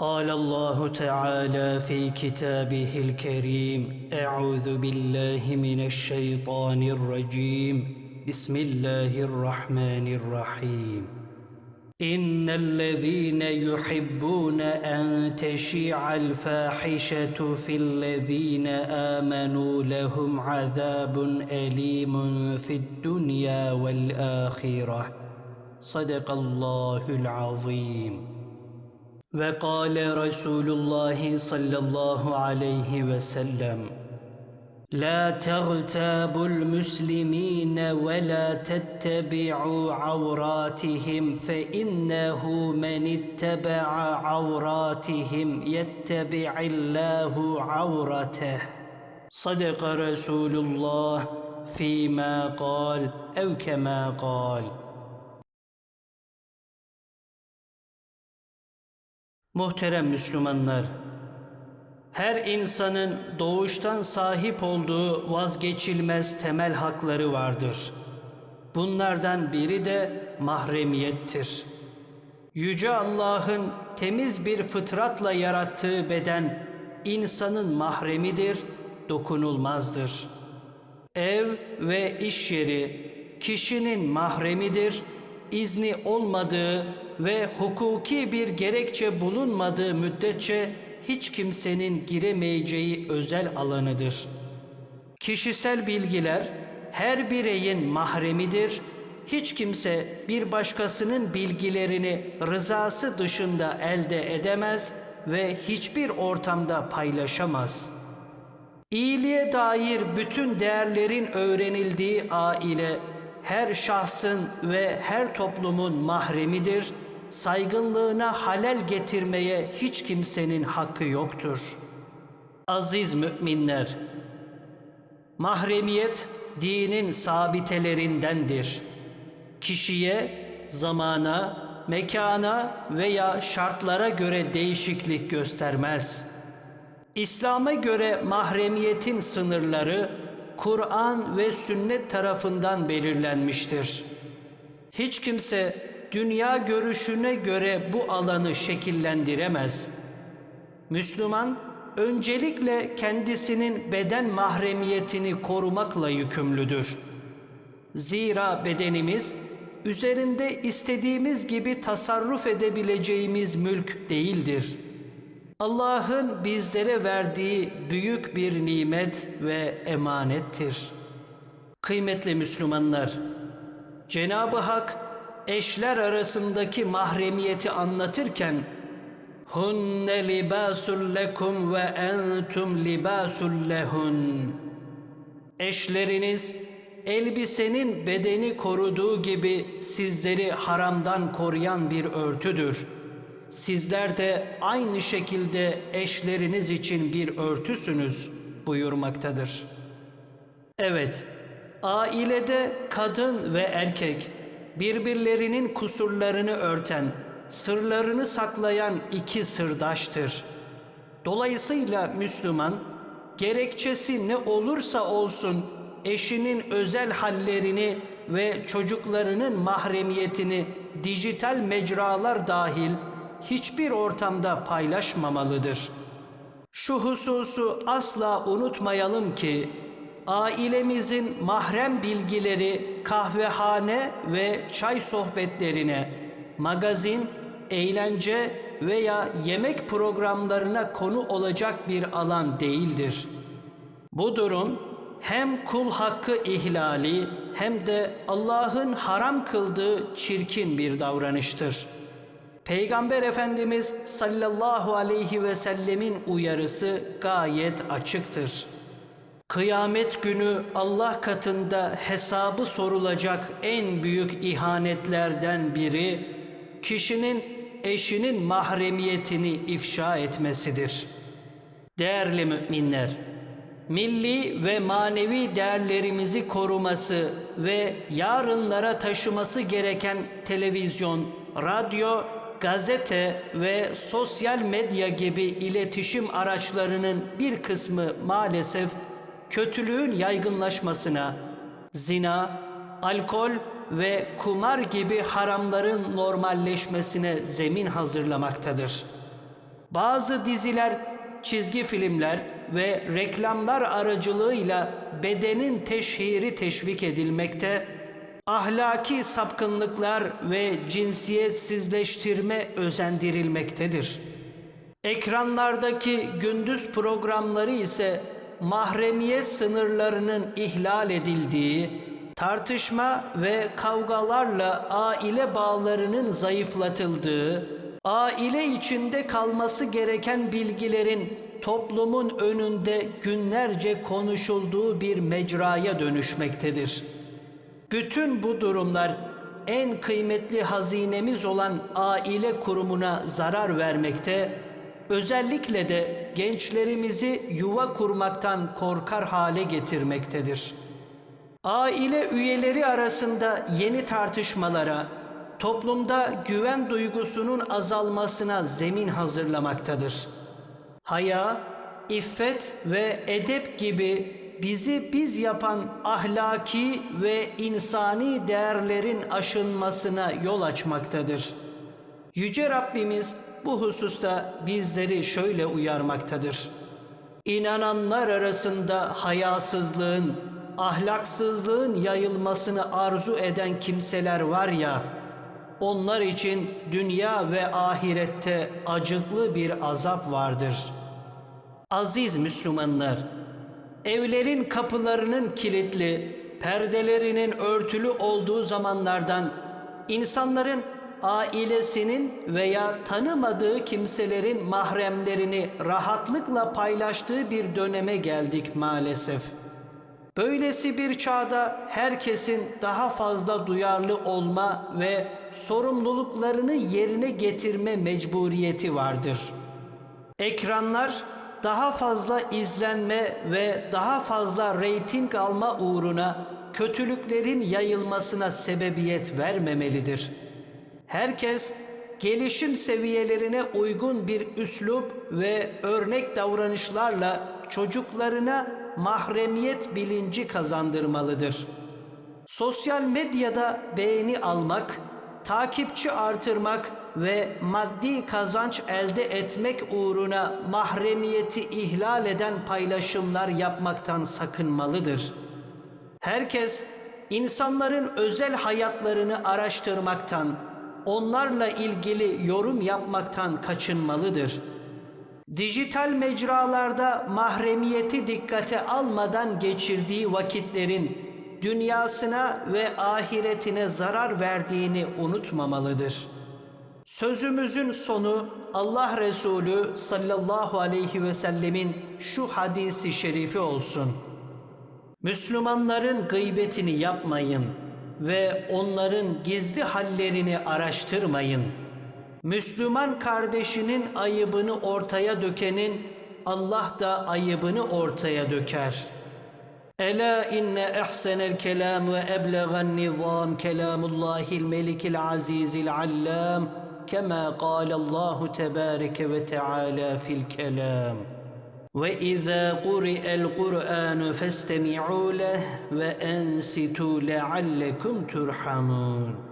قال الله تعالى في كتابه الكريم أعوذ بالله من الشيطان الرجيم. بسم الله الرحمن الرحيم. إن الذين يحبون أن تشيع الفاحشة في الذين آمنوا لهم عذاب أليم في الدنيا والآخرة. صدق الله العظيم. وقال رسول الله صلى الله عليه وسلم لا تغتابوا المسلمين ولا تتبعوا عوراتهم فإنه من اتبع عوراتهم يتبع الله عورته. صدق رسول الله فيما قال أو كما قال. Muhterem Müslümanlar, her insanın doğuştan sahip olduğu vazgeçilmez temel hakları vardır. Bunlardan biri de mahremiyettir. Yüce Allah'ın temiz bir fıtratla yarattığı beden insanın mahremidir, dokunulmazdır. Ev ve iş yeri kişinin mahremidir, izni olmadığı ve hukuki bir gerekçe bulunmadığı müddetçe hiç kimsenin giremeyeceği özel alanıdır. Kişisel bilgiler her bireyin mahremidir. Hiç kimse bir başkasının bilgilerini rızası dışında elde edemez ve hiçbir ortamda paylaşamaz. İyiliğe dair bütün değerlerin öğrenildiği aile her şahsın ve her toplumun mahremidir. Saygınlığına halel getirmeye hiç kimsenin hakkı yoktur. Aziz müminler, mahremiyet dinin sabitelerindendir. Kişiye, zamana, mekana veya şartlara göre değişiklik göstermez. İslam'a göre mahremiyetin sınırları Kur'an ve sünnet tarafından belirlenmiştir. Hiç kimse dünya görüşüne göre bu alanı şekillendiremez. Müslüman öncelikle kendisinin beden mahremiyetini korumakla yükümlüdür. Zira bedenimiz üzerinde istediğimiz gibi tasarruf edebileceğimiz mülk değildir. Allah'ın bizlere verdiği büyük bir nimet ve emanettir. Kıymetli Müslümanlar, Cenab-ı Hak eşler arasındaki mahremiyeti anlatırken Hunne libasul lekum ve entum libasul lehun Eşleriniz elbisenin bedeni koruduğu gibi sizleri haramdan koruyan bir örtüdür. Sizler de aynı şekilde eşleriniz için bir örtüsünüz buyurmaktadır. Evet, ailede kadın ve erkek birbirlerinin kusurlarını örten, sırlarını saklayan iki sırdaştır. Dolayısıyla Müslüman, gerekçesi ne olursa olsun eşinin özel hallerini ve çocuklarının mahremiyetini dijital mecralar dahil hiçbir ortamda paylaşmamalıdır. Şu hususu asla unutmayalım ki ailemizin mahrem bilgileri kahvehane ve çay sohbetlerine, magazin, eğlence veya yemek programlarına konu olacak bir alan değildir. Bu durum hem kul hakkı ihlali hem de Allah'ın haram kıldığı çirkin bir davranıştır. Peygamber Efendimiz sallallahu aleyhi ve sellemin uyarısı gayet açıktır. Kıyamet günü Allah katında hesabı sorulacak en büyük ihanetlerden biri kişinin eşinin mahremiyetini ifşa etmesidir. Değerli müminler, milli ve manevi değerlerimizi koruması ve yarınlara taşıması gereken televizyon, radyo, gazete ve sosyal medya gibi iletişim araçlarının bir kısmı maalesef kötülüğün yaygınlaşmasına, zina, alkol ve kumar gibi haramların normalleşmesine zemin hazırlamaktadır. Bazı diziler, çizgi filmler ve reklamlar aracılığıyla bedenin teşhiri teşvik edilmekte, ahlaki sapkınlıklar ve cinsiyetsizleştirme özendirilmektedir. Ekranlardaki gündüz programları ise mahremiyet sınırlarının ihlal edildiği, tartışma ve kavgalarla aile bağlarının zayıflatıldığı, aile içinde kalması gereken bilgilerin toplumun önünde günlerce konuşulduğu bir mecraya dönüşmektedir. Bütün bu durumlar en kıymetli hazinemiz olan aile kurumuna zarar vermekte, özellikle de gençlerimizi yuva kurmaktan korkar hale getirmektedir. Aile üyeleri arasında yeni tartışmalara, toplumda güven duygusunun azalmasına zemin hazırlamaktadır. Haya, iffet ve edep gibi bizi biz yapan ahlaki ve insani değerlerin aşınmasına yol açmaktadır. Yüce Rabbimiz bu hususta bizleri şöyle uyarmaktadır. İnananlar arasında hayasızlığın, ahlaksızlığın yayılmasını arzu eden kimseler var ya, onlar için dünya ve ahirette acıklı bir azap vardır. Aziz Müslümanlar, evlerin kapılarının kilitli, perdelerinin örtülü olduğu zamanlardan insanların ailesinin veya tanımadığı kimselerin mahremlerini rahatlıkla paylaştığı bir döneme geldik maalesef. Böylesi bir çağda herkesin daha fazla duyarlı olma ve sorumluluklarını yerine getirme mecburiyeti vardır. Ekranlar daha fazla izlenme ve daha fazla reyting alma uğruna kötülüklerin yayılmasına sebebiyet vermemelidir. Herkes gelişim seviyelerine uygun bir üslup ve örnek davranışlarla çocuklarına mahremiyet bilinci kazandırmalıdır. Sosyal medyada beğeni almak, takipçi artırmak ve maddi kazanç elde etmek uğruna mahremiyeti ihlal eden paylaşımlar yapmaktan sakınmalıdır. Herkes insanların özel hayatlarını araştırmaktan, onlarla ilgili yorum yapmaktan kaçınmalıdır. Dijital mecralarda mahremiyeti dikkate almadan geçirdiği vakitlerin dünyasına ve ahiretine zarar verdiğini unutmamalıdır. Sözümüzün sonu Allah Resulü sallallahu aleyhi ve sellemin şu hadisi şerifi olsun. Müslümanların gıybetini yapmayın ve onların gizli hallerini araştırmayın. Müslüman kardeşinin ayıbını ortaya dökenin Allah da ayıbını ortaya döker. Ela inne ehsenel kelam ve eblegan nizam kelamullahil melikil azizil allam kema kâlallahu tebâreke ve teâlâ fil kelam. وإذا قرئ القرآن فاستمعوا له وأنصتوا لعلكم ترحمون